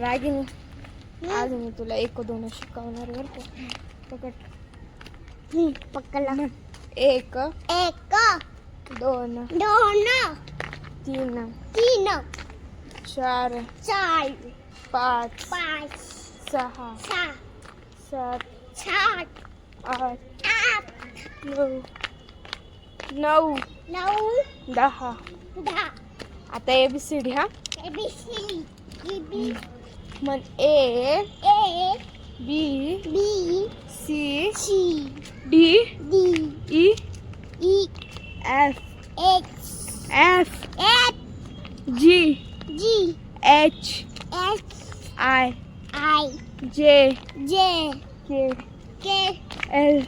रागिनी. आज मी तुला एक दोन शिकवणार बरं का? पकड. पकडला एक. एक. दोन. दोन. तीन. तीन. चार. चार. पाच. पाच. सहा. सहा सात. सात. आठ. आठ. नऊ. नऊ. नऊ. दहा. दहा. आता ए बी सी डी हा? ए one A A B B C C D D E E F H F F G G H H I I J J K K L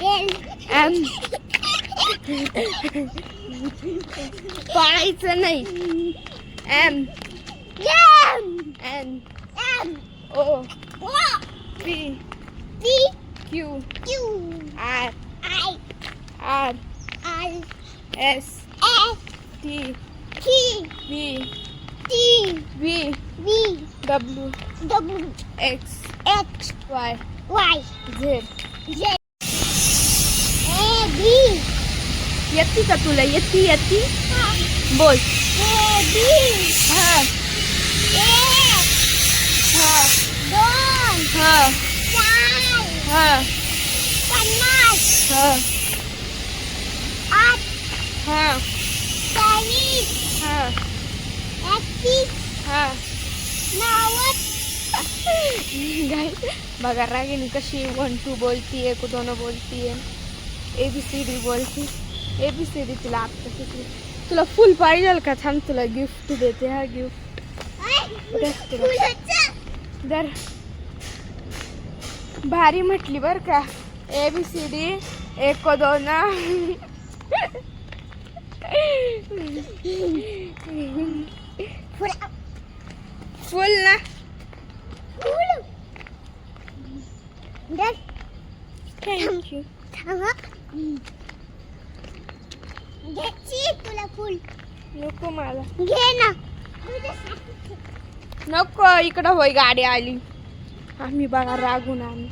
L M Python M. L M पाळायचं नाही M M N M O O P P Q Q R I R R S S T T V T V V W W X X Y Y Z J A B येते का तुला येते येते बोल A B हा बघा रागीन कशी one two बोलतीये एक बोलती बोलतीये. ए बी सी डी बोलती. ए बी सी डी तुला आता तुला फुल पाहिजे का? थांब तुला गिफ्ट देते हा गिफ्ट जर भारी म्हटली बर का ए बी सी डी एक दोन फुल ना फुल थँक्यू तुला फुल नको मला घे ना नको इकडं होय गाडी आली. आम्ही बघा रागून आम्ही.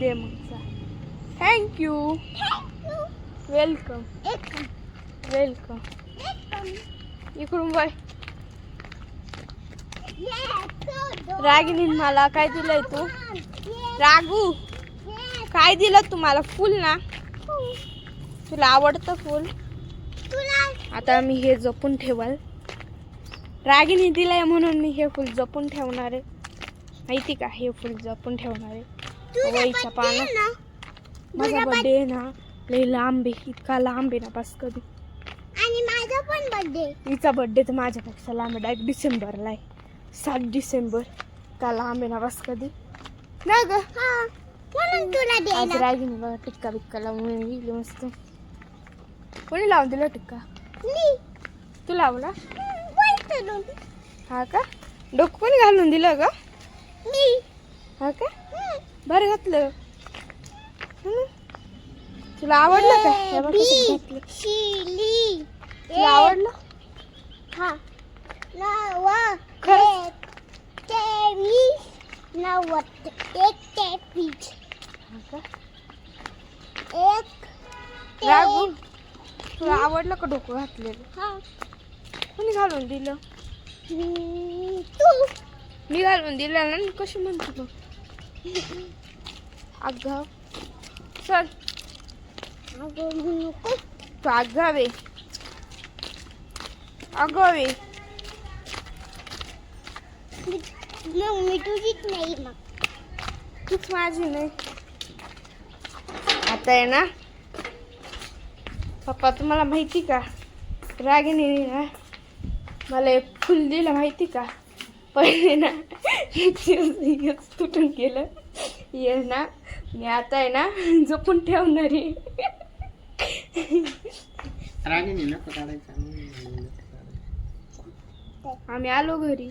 दे मग thank you thank you welcome welcome इकडून बाय रागिनी मला काय दिलंय तू? रागू. काय दिलं तुम्हाला? फुल ना? तुला आवडतं फुल? आता मी हे जपून ठेवाल. रागिनी दिलंय म्हणून मी हे फुल जपून ठेवणार आहे. माहिती का हे फुल जपून ठेवणार आहे. तुझा वहीच्या birthday आहे ना. माझा बर्थडे आहे ना. लई लांब आहे इतका लांब आहे ना बस कधी. आणि माझा पण बर्थडे हिचा बर्थडे तर माझ्यापेक्षा लांब आहे. डायरेक्ट डिसेंबरला आहे. सात डिसेंबर. का लांब आहे ना बस कधी. ना ग. तुला आज रागिनी बघा टिक्का बिक्का लावून गेली मस्त. कोणी लावून दिलं टिक्का? तू लावला? हा का? डोकं कोणी घालून दिलं ग? मी. हा का? बरं घातलं? तुला आवडलं का? हे बघ कसं घातलं. शिली तुला आवडलं? हा. नव खरंच? एक तेवीस नव्वद एक तेवीस हा का? एक तुला आवडलं का डोकं घातलेलं? हा. कोणी घालून दिलं? तू. मी घालून दिलं ना मी कशी म्हणते तू अगं. चल. अगं म्हणू नको. तू अगावे अगावे मग मी तुझीच नाही मग. तूच माझी नाही. आता आहे ना? पप्पा तुम्हाला माहिती का? रागिनी ना मला एक फुल दिलं माहिती का? पहिले ना हेच तुटून गेलं. ये ना मी आता आहे ना जपून ठेवणार आम्ही आलो घरी.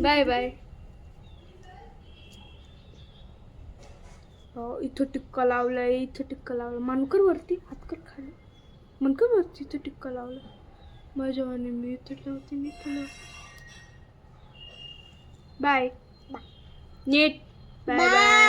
Bye bye. इथं टिक्का लावलाय इथं टिक्का लावला मनकर वरती हात कर खाली. मनकर तिथं टिक्का लावला माझ्या आणि मी इथं ठेवते मी तुला बाय. नीट बाय. बाय